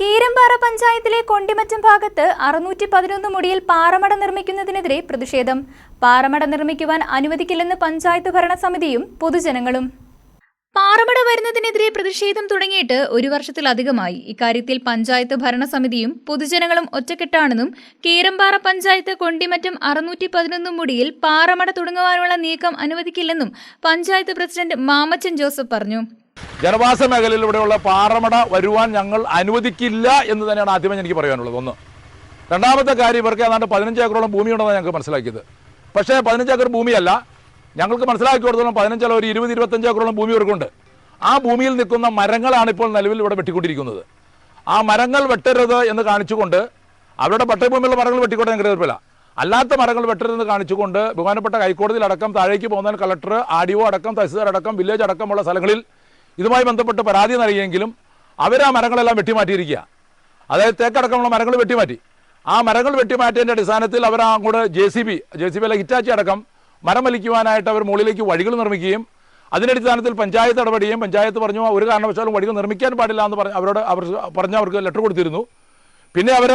കീരമ്പാറ പഞ്ചായത്തിലെ കൊണ്ടിമറ്റം ഭാഗത്ത് അറുന്നൂറ്റി പതിനൊന്ന് മുടിയിൽ പാറമട നിർമ്മിക്കുന്നതിനെതിരെ പ്രതിഷേധം. പാറമട നിർമ്മിക്കുവാൻ അനുവദിക്കില്ലെന്ന് പഞ്ചായത്ത് ഭരണസമിതിയും പൊതുജനങ്ങളും. പാറമട വരുന്നതിനെതിരെ പ്രതിഷേധം തുടങ്ങിയിട്ട് ഒരു വർഷത്തിലധികമായി. ഇക്കാര്യത്തിൽ പഞ്ചായത്ത് ഭരണസമിതിയും പൊതുജനങ്ങളും ഒറ്റക്കെട്ടാണെന്നും കീരമ്പാറ പഞ്ചായത്ത് കൊണ്ടിമറ്റം അറുന്നൂറ്റി പതിനൊന്ന് മുടിയിൽ പാറമട തുടങ്ങുവാനുള്ള നീക്കം അനുവദിക്കില്ലെന്നും പഞ്ചായത്ത് പ്രസിഡന്റ് മാമച്ചൻ ജോസഫ് പറഞ്ഞു. ജനവാസ മേഖലയിലൂടെയുള്ള പാറമട വരുവാൻ ഞങ്ങൾ അനുവദിക്കില്ല എന്ന് തന്നെയാണ് ആദ്യമേ എനിക്ക് പറയാനുള്ളത്. ഒന്ന്. രണ്ടാമത്തെ കാര്യം ഇവർക്ക് ഏതാണ്ട് പതിനഞ്ച് ഏക്കറോളം ഭൂമിയുണ്ടെന്നാണ് ഞങ്ങൾക്ക് മനസ്സിലാക്കിയത്. പക്ഷേ പതിനഞ്ച് ഏക്കർ ഭൂമിയല്ല. ഞങ്ങൾക്ക് മനസ്സിലാക്കി കൊടുത്തോളം പതിനഞ്ചല്ല ഒരു ഇരുപത് ഇരുപത്തഞ്ച് ഏക്കറോളം ഭൂമി ഇവർക്കുണ്ട്. ആ ഭൂമിയിൽ നിൽക്കുന്ന മരങ്ങളാണ് ഇപ്പോൾ നിലവിൽ ഇവിടെ വെട്ടിക്കൊണ്ടിരിക്കുന്നത്. ആ മരങ്ങൾ വെട്ടരുത് എന്ന് കാണിച്ചുകൊണ്ട് അവരുടെ പട്ടയഭൂമിയുള്ള മരങ്ങൾ വെട്ടിക്കോട്ടെ ഞങ്ങൾക്ക് എതിർപ്പില്ല. അല്ലാത്ത മരങ്ങൾ വെട്ടരുതെന്ന് കാണിച്ചുകൊണ്ട് ബഹുമാനപ്പെട്ട ഹൈക്കോടതിയിലടക്കം താഴേക്ക് പോകുന്നതിന് കളക്ടർ ആർ അടക്കം തഹസീൽദാർ അടക്കം വില്ലേജ് അടക്കമുള്ള സ്ഥലങ്ങളിൽ ഇതുമായി ബന്ധപ്പെട്ട് പരാതി നൽകിയെങ്കിലും അവർ ആ മരങ്ങളെല്ലാം വെട്ടിമാറ്റിയിരിക്കുക. അതായത് തേക്കടക്കമുള്ള മരങ്ങൾ വെട്ടിമാറ്റി. ആ മരങ്ങൾ വെട്ടിമാറ്റിയതിന്റെ അടിസ്ഥാനത്തിൽ അവർ അങ്ങോട്ട് J C B J C B അല്ല ഹിറ്റാച്ചി അടക്കം മരം വലിക്കുവാനായിട്ട് അവർ മുകളിലേക്ക് വഴികൾ നിർമ്മിക്കുകയും അതിന്റെ അടിസ്ഥാനത്തിൽ പഞ്ചായത്ത് ഇടപെടുകയും പഞ്ചായത്ത് പറഞ്ഞു ഒരു കാരണവശാലും വഴികൾ നിർമ്മിക്കാൻ പാടില്ല എന്ന് പറഞ്ഞ് അവരോട് അവർ പറഞ്ഞ് അവർക്ക് ലെറ്റർ കൊടുത്തിരുന്നു. പിന്നെ അവർ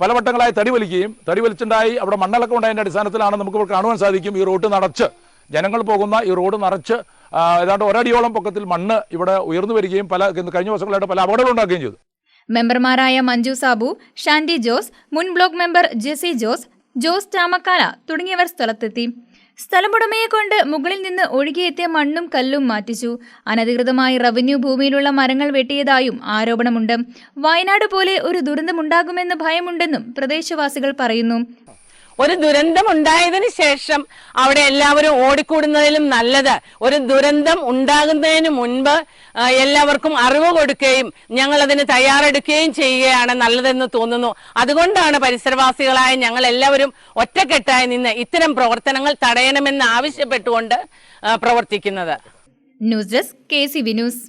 പലവട്ടങ്ങളായി തടി വലിക്കുകയും തടി വലിച്ചുണ്ടായി അവിടെ മണ്ണലക്കം ഉണ്ടായതിന്റെ അടിസ്ഥാനത്തിലാണ് നമുക്ക് കാണുവാൻ സാധിക്കും ഈ റോഡ് നടച്ച്. ജനങ്ങൾ പോകുന്ന ഈ റോഡ് നിറച്ച് ഏതാണ്ട് ഒരടിയോളം പൊക്കത്തിൽ മണ്ണ് ഇവിടെ ഉയർന്നു വരികയും പല കഴിഞ്ഞ ദിവസങ്ങളായിട്ട് പല അപകടങ്ങൾ ഉണ്ടാക്കുകയും ചെയ്തു. മെമ്പർമാരായ മഞ്ജു സാബു ഷാൻഡി ജോസ് മുൻ ബ്ലോക്ക് മെമ്പർ ജെസി ജോസ് ജോസ് ചാമക്കാല തുടങ്ങിയവർ സ്ഥലത്തെത്തി. സ്ഥലമുടമയെ കൊണ്ട് മുകളിൽ നിന്ന് ഒഴുകിയെത്തിയ മണ്ണും കല്ലും മാറ്റിച്ചു. അനധികൃതമായി റവന്യൂ ഭൂമിയിലുള്ള മരങ്ങൾ വെട്ടിയതായും ആരോപണമുണ്ട്. വയനാട് പോലെ ഒരു ദുരന്തമുണ്ടാകുമെന്ന് ഭയമുണ്ടെന്നും പ്രദേശവാസികൾ പറയുന്നു. ഒരു ദുരന്തം ഉണ്ടായതിനു ശേഷം അവിടെ എല്ലാവരും ഓടിക്കൂടുന്നതിലും നല്ലത്. ഒരു ദുരന്തം ഉണ്ടാകുന്നതിന് മുൻപ് എല്ലാവർക്കും അറിവ് കൊടുക്കുകയും ഞങ്ങൾ അതിന് തയ്യാറെടുക്കുകയും ചെയ്യുകയാണ് നല്ലതെന്ന് തോന്നുന്നു. അതുകൊണ്ടാണ് പരിസരവാസികളായ ഞങ്ങൾ എല്ലാവരും ഒറ്റക്കെട്ടായി നിന്ന് ഇത്തരം പ്രവർത്തനങ്ങൾ തടയണമെന്ന് ആവശ്യപ്പെട്ടുകൊണ്ട് പ്രവർത്തിക്കുന്നത്. News desk K C V news.